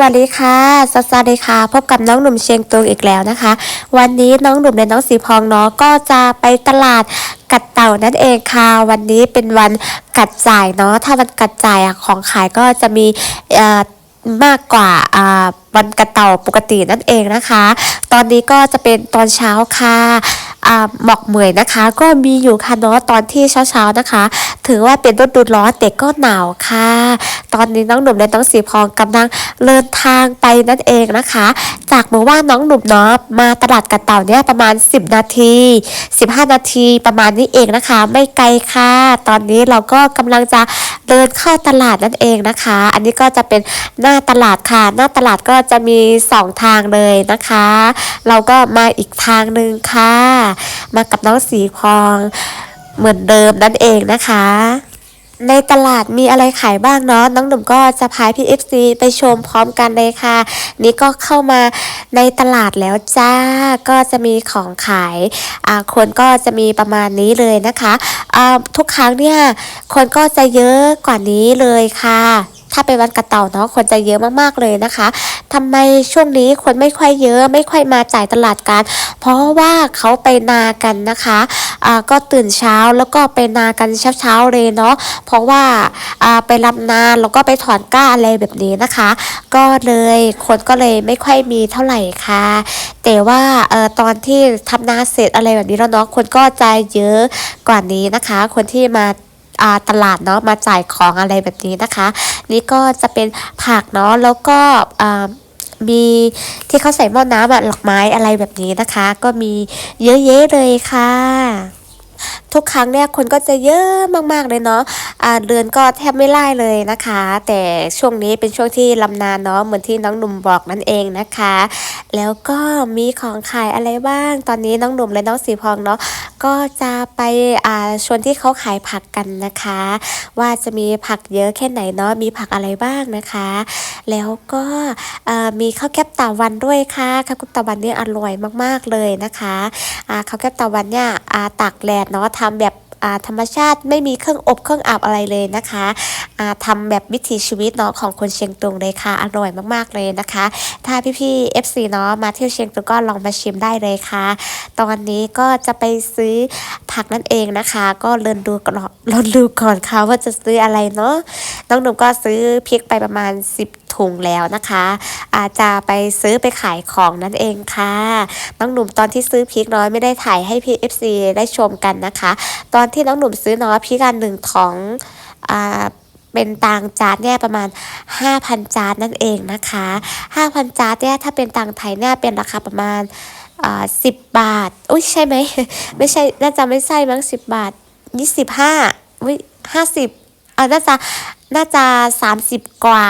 วัสดีค่ะสวัสดีค่ะ พบกับน้องหนุ่มเชียงตุงอีกแล้วนะคะ วันนี้น้องหนุ่มและน้องสีพองเนาะก็จะไปตลาดกัดเต่านั่นเองค่ะ วันนี้เป็นวันกัดจ่ายเนาะถ้าวันกัดจ่ายอะของขายก็จะมีมากกว่าวันกระเต่าปกตินั่นเองนะคะ ตอนนี้ก็จะเป็นตอนเช้าค่ะ หมอกเหมยนะคะ ก็มีอยู่ค่ะเนาะตอนที่เช้าๆนะคะ ถือว่าเป็นฤดูร้อนแต่ก็หนาวค่ะ ตอนนี้น้องหนุ่มและน้องสีพองกำลังเดินทางไปนั่นเองนะคะ จากเมื่อว่านน้องหนุ่มเนาะมาตลาดกระเต่าเนี่ยประมาณ 10 นาที 15 นาทีประมาณนี้เองนะคะ ไม่ไกลค่ะ ตอนนี้เราก็กำลังจะเดินเข้าตลาดนั่นเองนะคะ อันนี้ก็จะเป็นหน้าตลาดค่ะ หน้าตลาดก็จะมี 2 ทางเลยนะคะ เราก็มาอีกทางหนึ่งค่ะมากับน้องสีพองเหมือนเดิมนั่นเองนะคะ ในตลาดมีอะไรขายบ้างเนาะน้องหนุ่มก็จะพาพี่ FC ไปชมพร้อมกันเลยค่ะ นี่ก็เข้ามาในตลาดแล้วจ้าก็จะมีของขายอ่าคนก็จะมีประมาณนี้เลยนะคะอ่าทุกครั้งเนี่ยคนก็จะเยอะกว่านี้เลยค่ะ ถ้าเป็นวันกระเต่าเนาะคนจะเยอะมากๆเลยนะคะทำไมช่วงนี้คนไม่ค่อยเยอะ ไม่ค่อยมาจ่ายตลาดกัน เพราะว่าเขาไปนากันนะคะอ่าก็ตื่นเช้าแล้วก็ไปนากันเช้าๆเลยเนาะเพราะว่าอ่าไปรับนาแล้วก็ไปถอนก้าอะไรแบบนี้นะคะ ก็เลยคนก็เลยไม่ค่อยมีเท่าไหร่ค่ะ แต่ว่าเอ่อตอนที่ทำนาเสร็จอะไรแบบนี้แล้วเนาะคนก็ใจเยอะกว่านี้นะคะ คนที่มา ตลาดเนาะมาจ่ายของอะไรแบบนี้นะคะ นี่ก็จะเป็นผักเนาะแล้วก็มีที่เขาใส่หม้อน้ำอะหลอกไม้อะไรแบบนี้นะคะ ก็มีเยอะแยะเลยค่ะ ทุกครั้งเนี่ยคนก็จะเยอะมากๆเลยเนาะอ่าเดือนก็แทบไม่ไล่เลยนะคะ แต่ช่วงนี้เป็นช่วงที่ลำนานเนาะเหมือนที่น้องหนุ่มบอกนั่นเองนะคะ แล้วก็มีของขายอะไรบ้าง ตอนนี้น้องหนุ่มและน้องสีพองเนาะก็จะไปอ่าชวนที่เขาขายผักกันนะคะ ว่าจะมีผักเยอะแค่ไหนเนาะมีผักอะไรบ้างนะคะ แล้วก็อ่อมีข้าวแคบตาวันด้วยค่ะข้าวแคบตาวันเนี่ยอร่อยมากๆเลยนะคะอ่าข้าวแคบตาวันเนี่ยอ่าตากแดดเนาะทำแบบธรรมชาติไม่มีเครื่องอบเครื่องอับอะไรเลยนะคะอ่าทำแบบวิถีชีวิตเนาะของคนเชียงตุงเลยค่ะอร่อยมากๆเลยนะคะ ถ้าพี่ๆ FC เนาะมาเที่ยวเชียงตุงก็ลองมาชิมได้เลยค่ะ ตอนนี้ก็จะไปซื้อผักนั่นเองนะคะ ก็เดินดูก่อนเดินดูก่อนค่ะว่าจะซื้ออะไรเนาะน้องหนุ่มก็ซื้อพริกไปประมาณ 10 ถุงแล้วนะคะ อาจจะไปซื้อไปขายของนั่นเองค่ะน้องหนุ่มตอนที่ซื้อพริกน้อยไม่ได้ถ่ายให้พี่ FC ได้ชมกันนะคะ ตอนที่น้องหนุ่มซื้อเนาะพริกอันหนึ่งของอ่าเป็นต่างจานเนี่ยประมาณ 5,000 จานนั่นเองนะคะ 5,000 จานเนี่ยถ้าเป็นต่างไทยเนี่ยเป็นราคาประมาณอ่า10บาท อุ้ยใช่ไหม ไม่ใช่ น่าจะไม่ใช่มั้ง10บบาท25อุ้ย50เออน่าจะน่าจะ30กว่า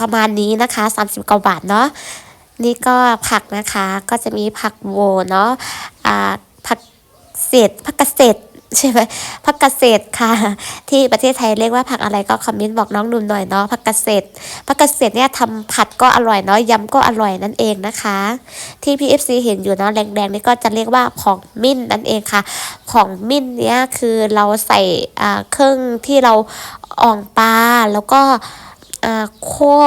ประมาณนี้นะคะ30กว่าบาทเนาะนี่ก็ผักนะคะก็จะมีผักโวเนาะอ่าผักเศษผักเกษตร ใช่ไหมผักเกษค่ะ ที่ประเทศไทยเรียกว่าผักอะไรก็คอมเมนต์บอกน้องนุ่มหน่อยเนาะผักเกษผักเกษเนี่ยทำผัดก็อร่อยเนาะยำก็อร่อยนั่นเองนะคะ ที่ PFC เห็นอยู่เนาะแดงๆนี่ก็จะเรียกว่าของมิ้นนั่นเองค่ะ ของมิ้นเนี่ยคือเราใส่อ่าเครื่องที่เราอ่องปลาแล้วก็อ่าคั่ว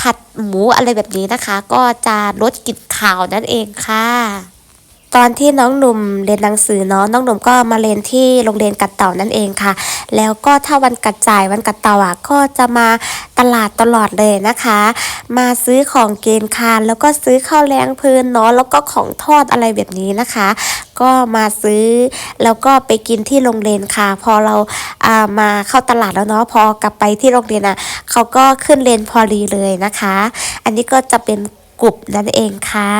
ผัดหมูอะไรแบบนี้นะคะ ก็จะลดกลิ่นขาวนั่นเองค่ะ ตอนที่น้องหนุ่มเรียนหนังสือเนาะน้องหนุ่มก็มาเรียนที่โรงเรียนกัดเต่านั่นเองค่ะ แล้วก็ถ้าวันกัดจ่ายวันกัดเต่าอะก็จะมาตลาดตลอดเลยนะคะ มาซื้อของเกณฑ์คานแล้วก็ซื้อข้าวแรงพื้นเนาะแล้วก็ของทอดอะไรแบบนี้นะคะ ก็มาซื้อแล้วก็ไปกินที่โรงเรียนค่ะ พอเราอ่ามาเข้าตลาดแล้วเนาะพอกลับไปที่โรงเรียนอะเขาก็ขึ้นเรียนพอดีเลยนะคะ อันนี้ก็จะเป็นกลุ่มนั่นเองค่ะ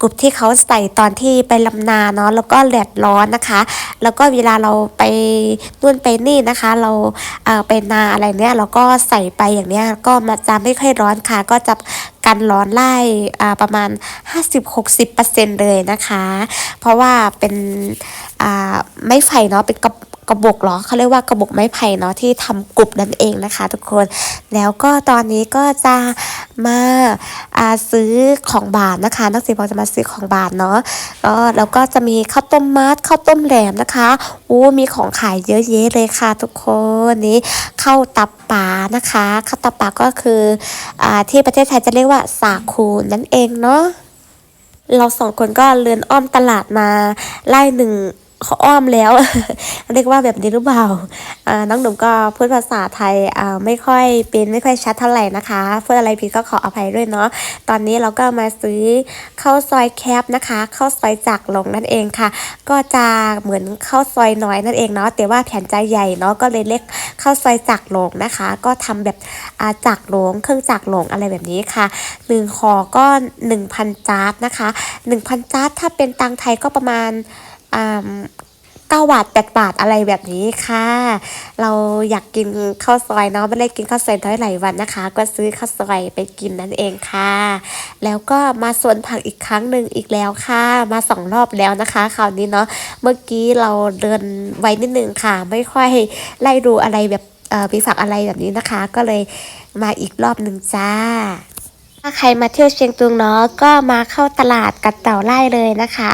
กลุ่มที่เขาใส่ตอนที่ไปลำนาเนาะแล้วก็แดดร้อนนะคะ แล้วก็เวลาเราไปนู่นไปนี่นะคะ เราอ่าไปนาอะไรเนี้ยเราก็ใส่ไปอย่างเนี้ยก็มาจะไม่ค่อยร้อนค่ะ ก็จะกันร้อนไล่อ่าประมาณ 50-60%เลยนะคะ เพราะว่าเป็นอ่าไม้ไผ่เนาะเป็นกระ กระบอกเหรอเขาเรียกว่ากระบอกไม้ไผ่เนาะที่ทำกรุบนั่นเองนะคะ ทุกคน แล้วก็ตอนนี้ก็จะมาาซื้อของบาทนะคะ นักสีพอจะมาซื้อของบาทเนาะก็แล้วก็จะมีข้าวต้มมัดข้าวต้มแหลมนะคะอู้มีของขายเยอะแยะเลยค่ะ ทุกคนนี้ข้าวตับป่านะคะข้าวตับป่าก็คืออที่ประเทศไทยจะเรียกว่าสาคูนั่นเองเนาะเราสองคนก็เลือนอ้อมตลาดมาไล่หนึ่ง เขาอ้อมแล้ว เรียกว่าแบบนี้หรือเปล่าอ่าน้องหนุ่มก็พูดภาษาไทยอ่าไม่ค่อยเป็นไม่ค่อยชัดเท่าไหร่นะคะพูดอะไรผิดก็ขออภัยด้วยเนาะตอนนี้เราก็มาซื้อข้าวซอยแคบนะคะข้าวซอยจักรลงนั่นเองค่ะ ก็จะเหมือนข้าวซอยน้อยนั่นเองเนาะแต่ว่าแผ่นใจใหญ่เนาะก็เลยเรียกข้าวซอยจักรลงนะคะ ก็ทำแบบอาจักรลงเครื่องจักรลงอะไรแบบนี้ค่ะหนึ่งห่อก็หนึ่งพันจาร์ดนะคะหนึ่งพันจาร์ดถ้าเป็นตังไทยก็ประมาณ เก้าบาทแปดบาทอะไรแบบนี้ค่ะ เราอยากกินข้าวซอยเนาะไม่ได้กินข้าวซอยน้อยหลายวันนะคะ ก็ซื้อข้าวซอยไปกินนั่นเองค่ะ แล้วก็มาสวนผักอีกครั้งหนึ่งอีกแล้วค่ะ มาสองรอบแล้วนะคะคราวนี้เนาะเมื่อกี้เราเดินไวนิดนึงค่ะ ไม่ค่อยไล่ดูอะไรแบบเออปีฝักอะไรแบบนี้นะคะ ก็เลยมาอีกรอบหนึ่งจ้า ถ้าใครมาเที่ยวเชียงตุงเนาะก็มาเข้าตลาดกัดเต่าไร่เลยนะคะ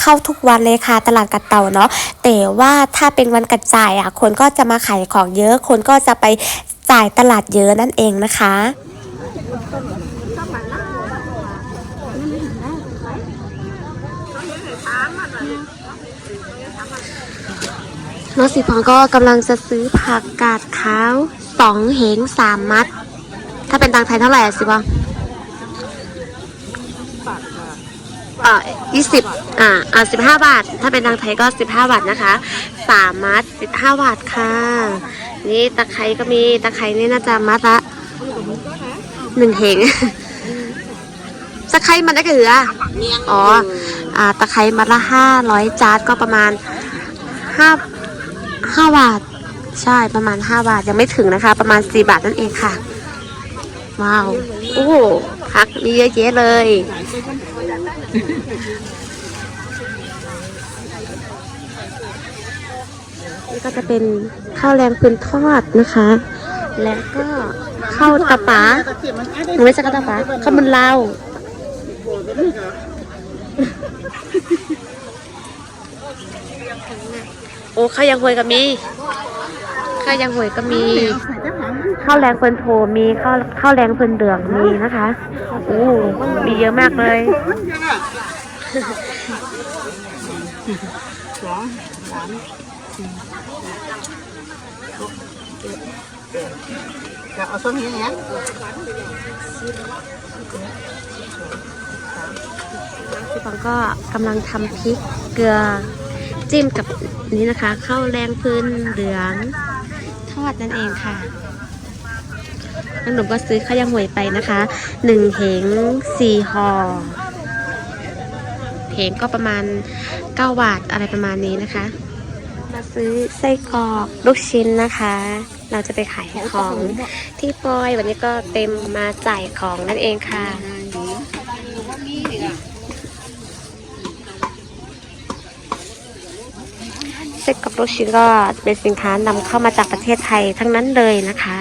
เข้าทุกวันเลยค่ะตลาดกัดเต่าเนาะแต่ว่าถ้าเป็นวันกัดจ่ายอะคนก็จะมาขายของเยอะ คนก็จะไปจ่ายตลาดเยอะนั่นเองนะคะน้องสีพองก็กำลังจะซื้อผักกาดขาวสองเหงสามมัด ถ้าเป็นตังไทยเท่าไหร่สิบอง อ่ายี่สิบอ่าอ่าสิบห้าบาท ถ้าเป็นตังไทยก็สิบห้าบาทนะคะสามมัดสิบห้าบาทค่ะ นี่ตะไคร้ก็มีตะไคร้นี่น่าจะมัดละหนึ่งเหงตะไคร้มันได้กี่เหรออ๋ออ่าตะไคร้มัดละห้าร้อยจาร์ดก็ประมาณห้าห้าบาท ใช่ประมาณห้าบาทยังไม่ถึงนะคะ ประมาณสี่บาทนั่นเองค่ะ ว้าว โอ้โหพักมีเยอะแยะเลย นี่ก็จะเป็นข้าวแรงพื้นทอดนะคะ แล้วก็ข้าวตะปาไม่ใช่ข้าวตะปาข้าวมันลาวโอ้ข้าวยังหวยก็มี ข้าวยังหวยก็มีข้าวแรงเฟินโทมีข้าวข้าวแรงเฟินเหลืองมีนะคะโอ้มีเยอะมากเลยเอาส้มนี้เนี่ยพี่ปองก็กำลังทำพริกเกลือจิ้มกับนี่นะคะข้าวแรงพื้นเหลือง ทอดนั่นเองค่ะน้องหนุ่มก็ซื้อข้าวยังหวยไปนะคะหนึ่งเหงสี่ห่อเหงก็ประมาณเก้าบาทอะไรประมาณนี้นะคะ มาซื้อไส้กรอกลูกชิ้นนะคะ เราจะไปขายของที่ปอยวันนี้ก็เต็มมาจ่ายของนั่นเองค่ะ เซ็ตกับโรชิ้นก็เป็นสินค้านำเข้ามาจากประเทศไทยทั้งนั้นเลยนะคะ